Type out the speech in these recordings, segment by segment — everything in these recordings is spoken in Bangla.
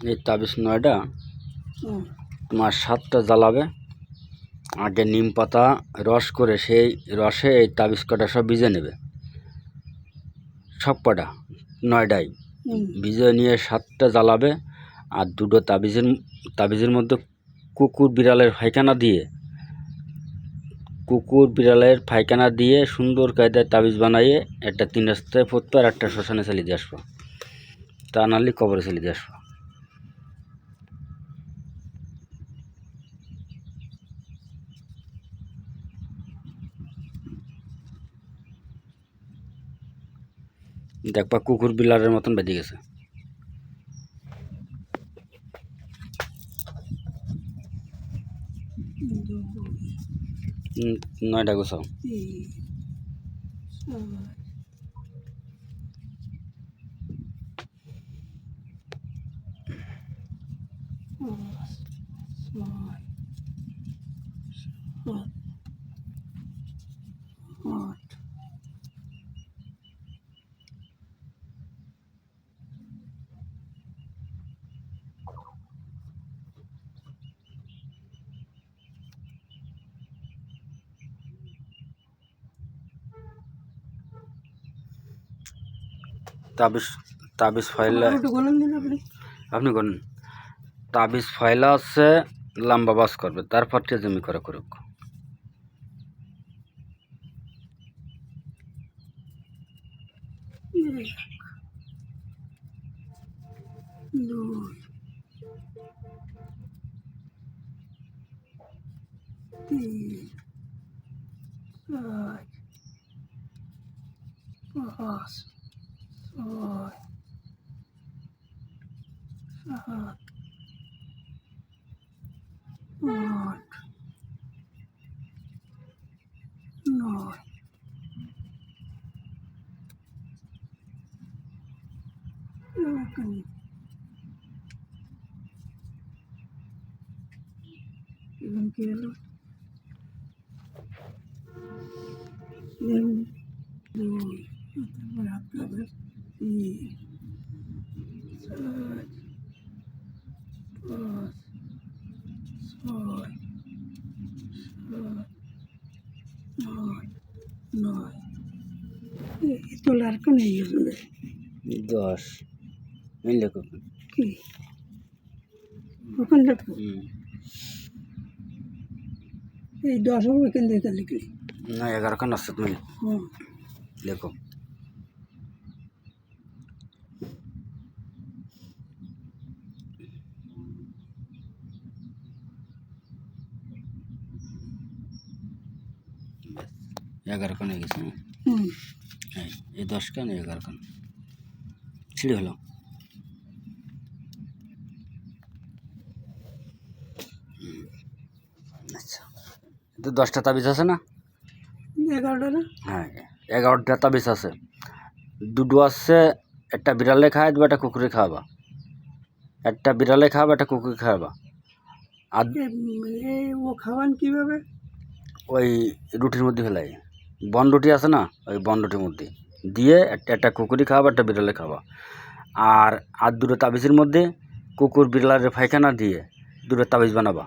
এই তাবিজ নয়টা তোমার সাতটা জ্বালাবে। আগে নিম পাতা রস করে সেই রসে এই তাবিজ কটা সব ভিজে নেবে। সব কটা? নয়টাই হুম, ভিজে নিয়ে সাতটা জ্বালাবে আর দুটো তাবিজের তাবিজের মধ্যে কুকুর বিড়ালের পায়খানা দিয়ে কুকুর বিড়ালের পায়খানা দিয়ে সুন্দর কায়দায় তাবিজ বানাইয়ে একটা তিন রাস্তায় পড়তো আর একটা শ্মশানে চালিয়ে দিয়ে আসব। তা নাহলে কবরে চালিয়ে দিয়ে আসব। দেখবা কুকুর বিড়ালের মতন বেঁধে গেছে। নয়টা গোছাও। তিন, তাবিজ তাবিজ দিন আপনি করেন তাবিজ ফাইলা আছে লম্বা বাস করবে তারপর জমি করে করুক এক, দুই, তিন, চার, পাঁচ, ছয়, সাত, আট, নয় এরকম এখন তোলার কানে গেছে দশ। মিললে কখন কি ওখান রাখব। এই দশ ওখান। থেকে লিখলি না এগারো খান আসছে তুমি। লেখো। এগারো হয়ে গেছে হ্যাঁ? এই দশ খান এগারো খান। ছিঁড়ে হলো। আচ্ছা। তো দশটা তাবিজ আছে না? এগারোটা না? হ্যাঁ এগারোটা তাবিজ আছে। দুটো আছে একটা বিড়ালে খাওয়া দেবো একটা কুকুরে খাওয়াবা একটা বিড়ালে খাওয়াবা একটা কুকুরে খাওয়াবা আর ও খাওয়ান কীভাবে? ওই রুটির মধ্যে ফেলাই। বন রুটি আছে না ওই বন রুটির মধ্যে। দিয়ে একটা একটা কুকুরি খাওয়াবা একটা বিড়ালে খাওয়া আর আর দুটো তাবিজের মধ্যে কুকুর বিড়ালের পায়খানা দিয়ে দুটো তাবিজ বানাবা।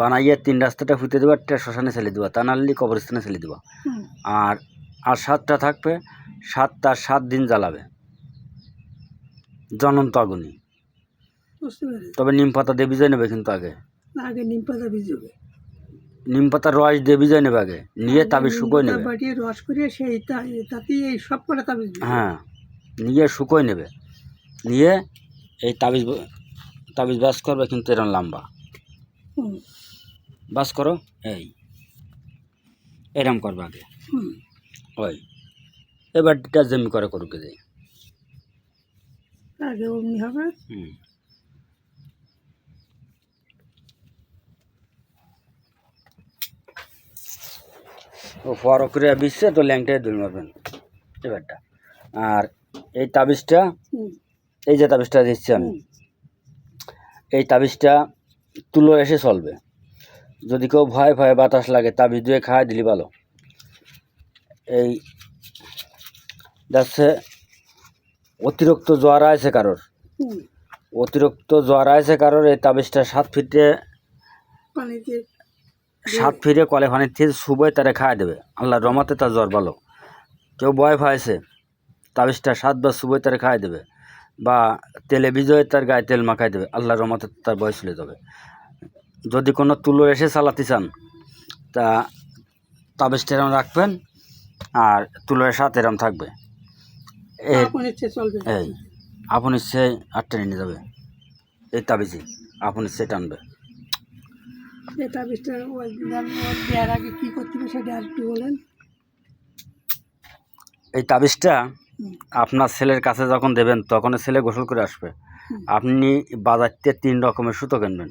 বানাইয়ে তিন রাস্তাটা ফুটে দেবা একটা শ্মশানে ছেলে দেবা তা নাহলে কবরস্থানে ছেলে দেবা। আর আর সাতটা থাকবে সাতটা সাত দিন জ্বালাবে। জনন্ত আগুনি। তবে নিম পাতা দিয়ে ভিজাই নেবে কিন্তু আগে। আগে নিম পাতা ভিজবে। নিম পাতার রস দিয়ে ভিজাই নেবে আগে নিয়ে তাবিজ শুকোয় নেবে। বাটিয়ে রস করে সেই তা- তাতেই এই সব করে তাবিজ হ্যাঁ নিয়ে শুকোয় নেবে। নিয়ে এই তাবিজ তাবিজ বাস করবে কিন্তু এরকম লম্বা। বাস করো এই। এরম করবে আগে। হুম। ওই। এবার জমি করে করুক যে আগে অমনি হবে। হুম। ও ফর করে বিচ্ছে তো ল্যাংটাই দুল মারবেন। এবারটা। আর এই তাবিজটা এই যে তাবিজটা দিচ্ছি আমি এই তাবিজটা তুলো এসে চলবে। যদি কেউ ভয় ভয়ে বাতাস লাগে তাবিজ দিয়ে খাওয়াই দিলি ভালো। এই যাচ্ছে অতিরিক্ত জ্বর আছে কারোর। অতিরিক্ত জ্বর আছে কারোর এই তাবিজটা সাত ফিটে সাত ফিরে কলে পানির থেকে শুবোয় তারে খাওয়া দেবে। আল্লাহ রমাতে তার জ্বর ভালো। কেউ বয় ফাইছে তাবিজটা সাতবার শুবোয় তারে খাওয়া দেবে বা তেলে ভিজয়ে তার গায়ে তেল মাখাই দেবে আল্লাহ রমাতে তার বয়স চলে যাবে। যদি কোনো তুলো এসে চালাতে চান তা তাবিজটা এরম রাখবেন আর তুলোর সাথে এরম থাকবে। এই আপন ইচ্ছে চলবে এই আপন ইচ্ছে আর টেনে নিয়ে যাবে। এই তাবিজি আপন ইচ্ছে টানবে। এই তাবিজটা ওই দেওয়ার আগে কী করতে হবে সেটা আর একটু বলেন। এই তাবিজটা আপনার ছেলের কাছে যখন দেবেন তখন ছেলে গোসল করে আসবে। আপনি বাজার থেকে তিন রকমের সুতো কিনবেন।